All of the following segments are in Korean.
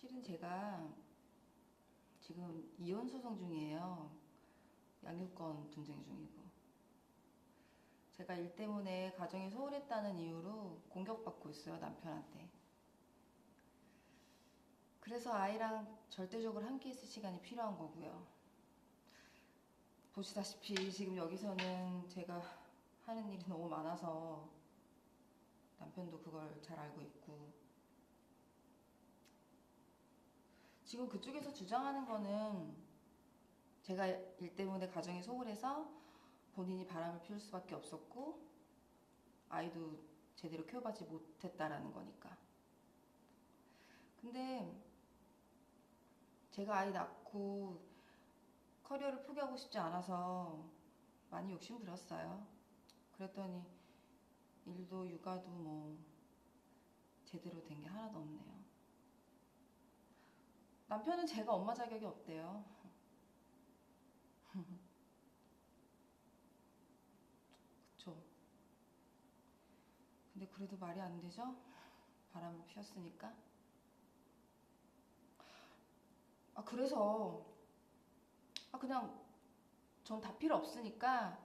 실은 제가 지금 이혼 소송 중이에요. 양육권 분쟁 중이고. 제가 일 때문에 가정이 소홀했다는 이유로 공격받고 있어요, 남편한테. 그래서 아이랑 절대적으로 함께 있을 시간이 필요한 거고요. 보시다시피 지금 여기서는 제가 하는 일이 너무 많아서 남편도 그걸 잘 알고 있고 지금 그쪽에서 주장하는 거는 제가 일 때문에 가정이 소홀해서 본인이 바람을 피울 수밖에 없었고 아이도 제대로 키워받지 못했다라는 거니까. 근데 제가 아이 낳고 커리어를 포기하고 싶지 않아서 많이 욕심 부렸어요. 그랬더니 일도 육아도 뭐 제대로 된 게 하나도 없네요. 남편은 제가 엄마 자격이 없대요. 그쵸. 근데 그래도 말이 안 되죠? 바람을 피웠으니까. 아, 그래서, 아, 그냥, 전 다 필요 없으니까,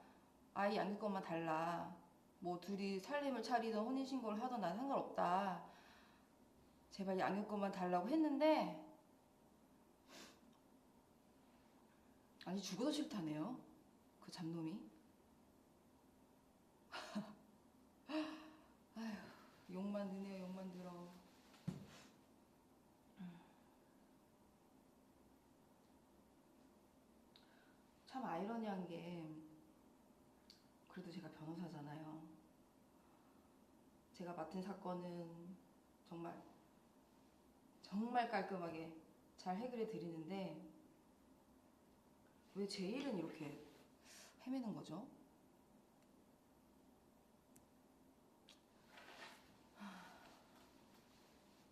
아이 양육권만 달라. 뭐, 둘이 살림을 차리든 혼인신고를 하든 난 상관없다. 제발 양육권만 달라고 했는데, 아니, 죽어도 싫다네요. 그 잡놈이. 아휴, 욕만 드네요, 욕만 들어. 참 아이러니한 게 그래도 제가 변호사잖아요. 제가 맡은 사건은 정말 정말 깔끔하게 잘 해결해 드리는데 왜 제 일은 이렇게 헤매는 거죠?